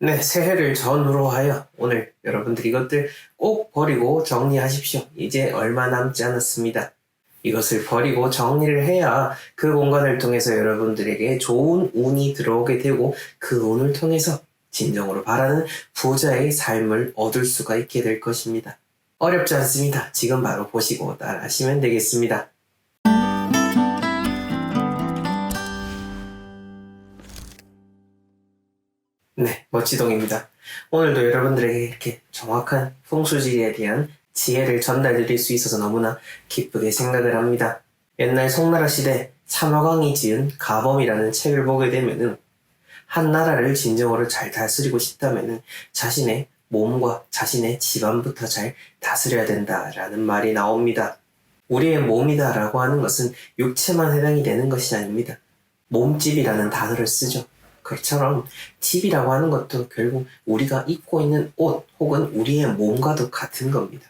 네, 새해를 전후로 하여 오늘 여러분들 이것들 꼭 버리고 정리하십시오. 이제 얼마 남지 않았습니다. 이것을 버리고 정리를 해야 그 공간을 통해서 여러분들에게 좋은 운이 들어오게 되고 그 운을 통해서 진정으로 바라는 부자의 삶을 얻을 수가 있게 될 것입니다. 어렵지 않습니다. 지금 바로 보시고 따라하시면 되겠습니다. 네, 멋지동입니다. 오늘도 여러분들에게 이렇게 정확한 풍수지리에 대한 지혜를 전달드릴 수 있어서 너무나 기쁘게 생각을 합니다. 옛날 송나라 시대 삼화광이 지은 가범이라는 책을 보게 되면은 한 나라를 진정으로 잘 다스리고 싶다면은 자신의 몸과 자신의 집안부터 잘 다스려야 된다라는 말이 나옵니다. 우리의 몸이다라고 하는 것은 육체만 해당이 되는 것이 아닙니다. 몸집이라는 단어를 쓰죠. 그처럼 집이라고 하는 것도 결국 우리가 입고 있는 옷 혹은 우리의 몸과도 같은 겁니다.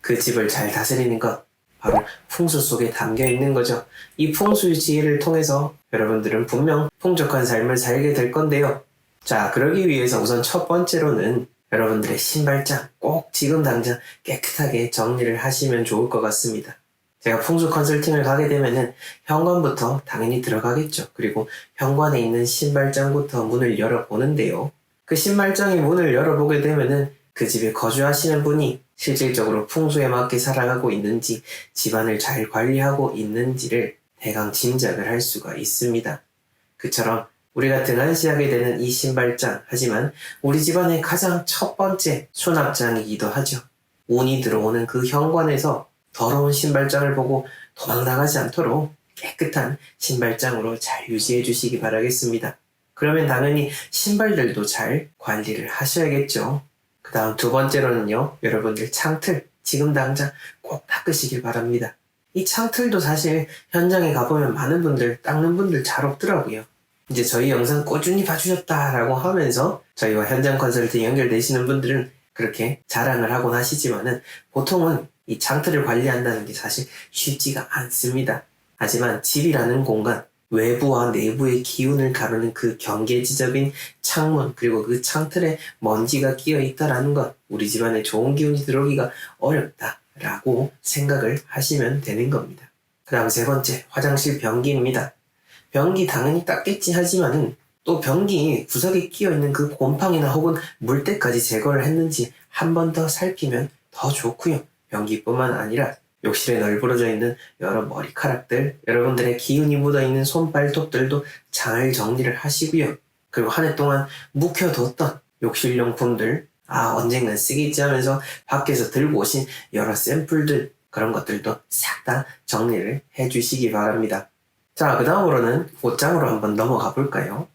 그 집을 잘 다스리는 것, 바로 풍수 속에 담겨 있는 거죠. 이 풍수의 지혜를 통해서 여러분들은 분명 풍족한 삶을 살게 될 건데요. 자, 그러기 위해서 우선 첫 번째로는 여러분들의 신발장 꼭 지금 당장 깨끗하게 정리를 하시면 좋을 것 같습니다. 제가 풍수 컨설팅을 가게 되면은 현관부터 당연히 들어가겠죠. 그리고 현관에 있는 신발장부터 문을 열어보는데요. 그 신발장의 문을 열어보게 되면은 그 집에 거주하시는 분이 실질적으로 풍수에 맞게 살아가고 있는지 집안을 잘 관리하고 있는지를 대강 짐작을 할 수가 있습니다. 그처럼 우리가 등한시하게 되는 이 신발장, 하지만 우리 집안의 가장 첫 번째 수납장이기도 하죠. 운이 들어오는 그 현관에서 더러운 신발장을 보고 도망 나가지 않도록 깨끗한 신발장으로 잘 유지해 주시기 바라겠습니다. 그러면 당연히 신발들도 잘 관리를 하셔야겠죠. 그 다음 두 번째로는요, 여러분들 창틀, 지금 당장 꼭 닦으시길 바랍니다. 이 창틀도 사실 현장에 가보면 많은 분들, 닦는 분들 잘 없더라고요. 이제 저희 영상 꾸준히 봐주셨다라고 하면서 저희와 현장 컨설팅 연결되시는 분들은 그렇게 자랑을 하곤 하시지만은 보통은 이 창틀을 관리한다는 게 사실 쉽지가 않습니다. 하지만 집이라는 공간, 외부와 내부의 기운을 가르는 그 경계지적인 창문, 그리고 그 창틀에 먼지가 끼어 있다라는 것, 우리 집안에 좋은 기운이 들어오기가 어렵다라고 생각을 하시면 되는 겁니다. 그 다음 세 번째, 화장실 변기입니다. 변기 당연히 닦겠지 하지만은 또 변기 구석에 끼어 있는 그 곰팡이나 혹은 물때까지 제거를 했는지 한 번 더 살피면 더 좋고요. 변기뿐만 아니라 욕실에 널브러져 있는 여러 머리카락들, 여러분들의 기운이 묻어 있는 손발톱들도 잘 정리를 하시고요. 그리고 한 해 동안 묵혀뒀던 욕실용품들, 아, 언젠간 쓰겠지 하면서 밖에서 들고 오신 여러 샘플들, 그런 것들도 싹 다 정리를 해주시기 바랍니다. 자, 그 다음으로는 옷장으로 한번 넘어가 볼까요?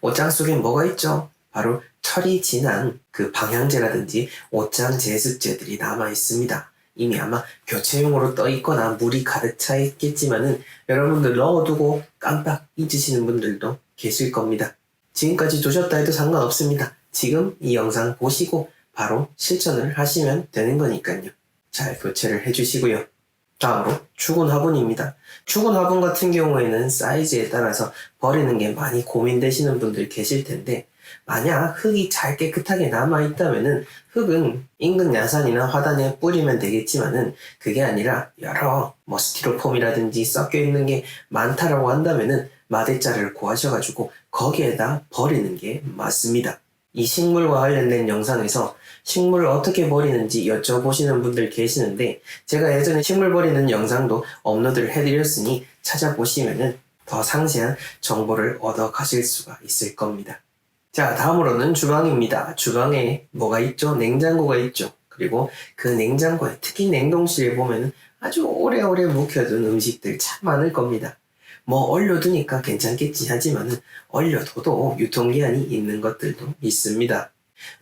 옷장 속에 뭐가 있죠? 바로 철이 지난 그 방향제라든지 옷장 제습제들이 남아 있습니다. 이미 아마 교체용으로 떠 있거나 물이 가득 차 있겠지만은 여러분들 넣어두고 깜빡 잊으시는 분들도 계실 겁니다. 지금까지 두셨다 해도 상관없습니다. 지금 이 영상 보시고 바로 실천을 하시면 되는 거니까요. 잘 교체를 해주시고요. 다음으로 축은 화분입니다. 축은 화분 같은 경우에는 사이즈에 따라서 버리는 게 많이 고민되시는 분들 계실 텐데 만약 흙이 잘 깨끗하게 남아 있다면은 흙은 인근 야산이나 화단에 뿌리면 되겠지만은 그게 아니라 여러 뭐 스티로폼이라든지 섞여 있는 게 많다라고 한다면은 마대자를 구하셔가지고 거기에다 버리는 게 맞습니다. 이 식물과 관련된 영상에서 식물을 어떻게 버리는지 여쭤보시는 분들 계시는데 제가 예전에 식물 버리는 영상도 업로드를 해드렸으니 찾아보시면은 더 상세한 정보를 얻어 가실 수가 있을 겁니다. 자, 다음으로는 주방입니다. 주방에 뭐가 있죠? 냉장고가 있죠. 그리고 그 냉장고에 특히 냉동실에 보면 아주 오래오래 묵혀둔 음식들 참 많을 겁니다. 뭐 얼려두니까 괜찮겠지 하지만은 얼려둬도 유통기한이 있는 것들도 있습니다.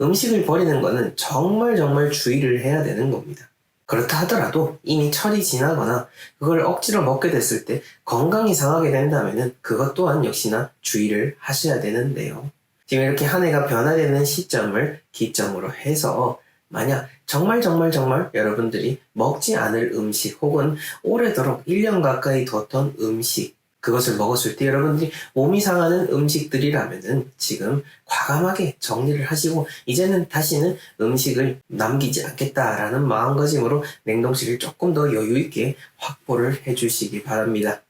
음식을 버리는 거는 정말 정말 주의를 해야 되는 겁니다. 그렇다 하더라도 이미 철이 지나거나 그걸 억지로 먹게 됐을 때 건강이 상하게 된다면은 그것 또한 역시나 주의를 하셔야 되는데요. 지금 이렇게 한 해가 변화되는 시점을 기점으로 해서 만약 정말 정말 정말 여러분들이 먹지 않을 음식 혹은 오래도록 1년 가까이 뒀던 음식 그것을 먹었을 때 여러분들이 몸이 상하는 음식들이라면은 지금 과감하게 정리를 하시고 이제는 다시는 음식을 남기지 않겠다라는 마음가짐으로 냉동실을 조금 더 여유 있게 확보를 해주시기 바랍니다.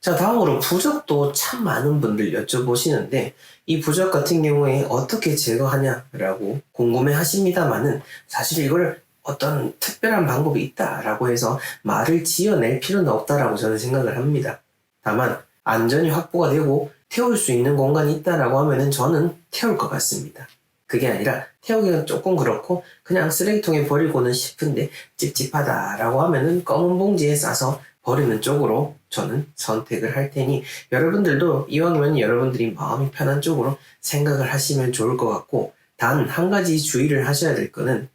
자, 다음으로 부적도 참 많은 분들 여쭤보시는데, 이 부적 같은 경우에 어떻게 제거하냐라고 궁금해 하십니다만은, 사실 이걸 어떤 특별한 방법이 있다라고 해서 말을 지어낼 필요는 없다라고 저는 생각을 합니다. 다만, 안전이 확보가 되고 태울 수 있는 공간이 있다라고 하면은 저는 태울 것 같습니다. 그게 아니라 태우기가 조금 그렇고 그냥 쓰레기통에 버리고는 싶은데 찝찝하다라고 하면은 검은 봉지에 싸서 버리는 쪽으로 저는 선택을 할 테니 여러분들도 이왕이면 여러분들이 마음이 편한 쪽으로 생각을 하시면 좋을 것 같고 단 한 가지 주의를 하셔야 될 거는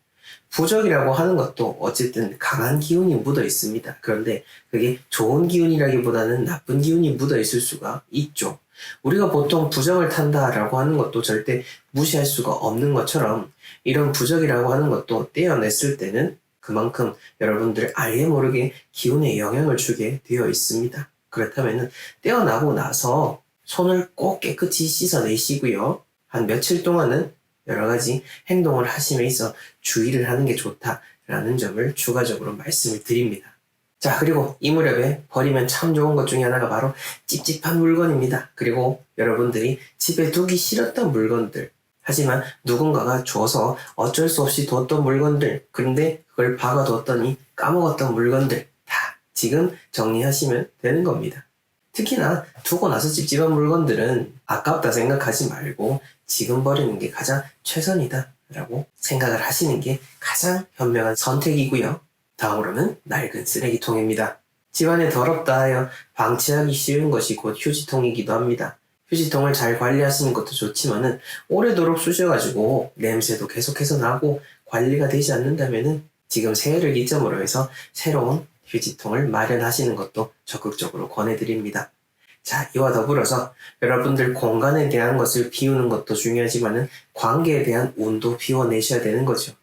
부적이라고 하는 것도 어쨌든 강한 기운이 묻어 있습니다. 그런데 그게 좋은 기운이라기보다는 나쁜 기운이 묻어 있을 수가 있죠. 우리가 보통 부적을 탄다라고 하는 것도 절대 무시할 수가 없는 것처럼 이런 부적이라고 하는 것도 떼어냈을 때는 그만큼 여러분들 알게 모르게 기운에 영향을 주게 되어 있습니다. 그렇다면 떼어나고 나서 손을 꼭 깨끗이 씻어내시고요. 한 며칠 동안은 여러 가지 행동을 하심에 있어 주의를 하는 게 좋다라는 점을 추가적으로 말씀을 드립니다. 자, 그리고 이 무렵에 버리면 참 좋은 것 중에 하나가 바로 찝찝한 물건입니다. 그리고 여러분들이 집에 두기 싫었던 물건들, 하지만 누군가가 줘서 어쩔 수 없이 뒀던 물건들, 그런데 그걸 박아뒀더니 까먹었던 물건들, 다 지금 정리하시면 되는 겁니다. 특히나 두고 나서 찝찝한 물건들은 아깝다 생각하지 말고 지금 버리는 게 가장 최선이다 라고 생각을 하시는 게 가장 현명한 선택이고요. 다음으로는 낡은 쓰레기통입니다. 집안에 더럽다 하여 방치하기 쉬운 것이 곧 휴지통이기도 합니다. 휴지통을 잘 관리하시는 것도 좋지만은 오래도록 쑤셔가지고 냄새도 계속해서 나고 관리가 되지 않는다면은 지금 새해를 기점으로 해서 새로운 휴지통을 마련하시는 것도 적극적으로 권해드립니다. 자, 이와 더불어서 여러분들 공간에 대한 것을 비우는 것도 중요하지만은 관계에 대한 운도 비워내셔야 되는 거죠.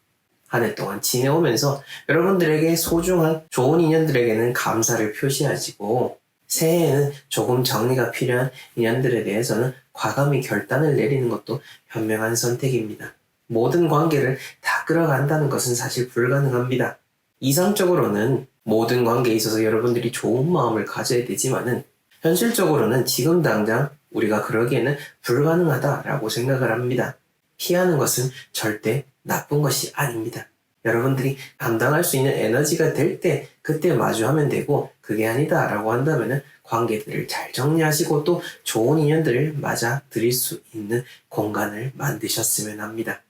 한 해 동안 지내오면서 여러분들에게 소중한 좋은 인연들에게는 감사를 표시하시고 새해에는 조금 정리가 필요한 인연들에 대해서는 과감히 결단을 내리는 것도 현명한 선택입니다. 모든 관계를 다 끌어간다는 것은 사실 불가능합니다. 이상적으로는 모든 관계에 있어서 여러분들이 좋은 마음을 가져야 되지만은 현실적으로는 지금 당장 우리가 그러기에는 불가능하다라고 생각을 합니다. 피하는 것은 절대 나쁜 것이 아닙니다. 여러분들이 감당할 수 있는 에너지가 될 때 그때 마주하면 되고 그게 아니다라고 한다면은 관계들을 잘 정리하시고 또 좋은 인연들을 맞아 드릴 수 있는 공간을 만드셨으면 합니다.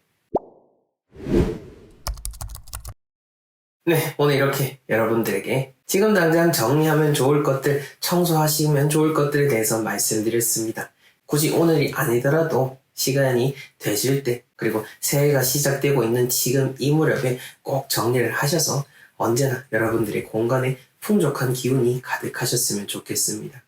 네, 오늘 이렇게 여러분들에게 지금 당장 정리하면 좋을 것들, 청소하시면 좋을 것들에 대해서 말씀드렸습니다. 굳이 오늘이 아니더라도 시간이 되실 때, 그리고 새해가 시작되고 있는 지금 이 무렵에 꼭 정리를 하셔서 언제나 여러분들의 공간에 풍족한 기운이 가득하셨으면 좋겠습니다.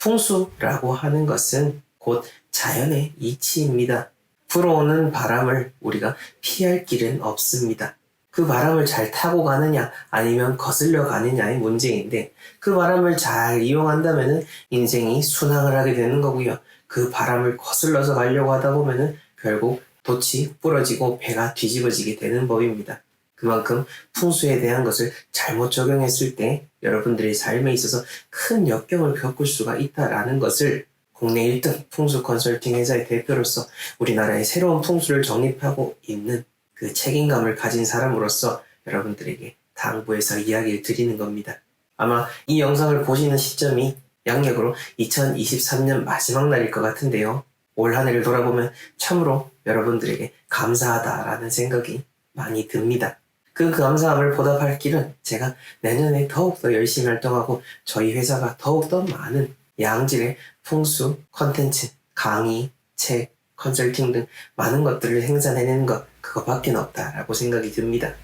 풍수라고 하는 것은 곧 자연의 이치입니다. 불어오는 바람을 우리가 피할 길은 없습니다. 그 바람을 잘 타고 가느냐 아니면 거슬려 가느냐의 문제인데 그 바람을 잘 이용한다면 인생이 순항을 하게 되는 거고요. 그 바람을 거슬러서 가려고 하다 보면은 결국 돛이 부러지고 배가 뒤집어지게 되는 법입니다. 그만큼 풍수에 대한 것을 잘못 적용했을 때 여러분들의 삶에 있어서 큰 역경을 겪을 수가 있다라는 것을 국내 1등 풍수 컨설팅 회사의 대표로서 우리나라의 새로운 풍수를 정립하고 있는 그 책임감을 가진 사람으로서 여러분들에게 당부해서 이야기를 드리는 겁니다. 아마 이 영상을 보시는 시점이 양력으로 2023년 마지막 날일 것 같은데요. 올 한 해를 돌아보면 참으로 여러분들에게 감사하다라는 생각이 많이 듭니다. 그 감사함을 보답할 길은 제가 내년에 더욱더 열심히 활동하고 저희 회사가 더욱더 많은 양질의 풍수, 컨텐츠, 강의, 책, 컨설팅 등 많은 것들을 생산해내는 것 그거밖에 없다라고 생각이 듭니다.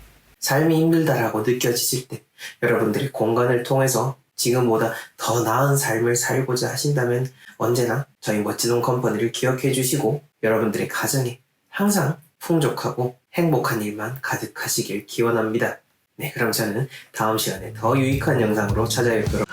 삶이 힘들다라고 느껴지실 때 여러분들이 공간을 통해서 지금보다 더 나은 삶을 살고자 하신다면 언제나 저희 멋지동 컴퍼니를 기억해 주시고 여러분들의 가정에 항상 풍족하고 행복한 일만 가득하시길 기원합니다. 네, 그럼 저는 다음 시간에 더 유익한 영상으로 찾아뵙도록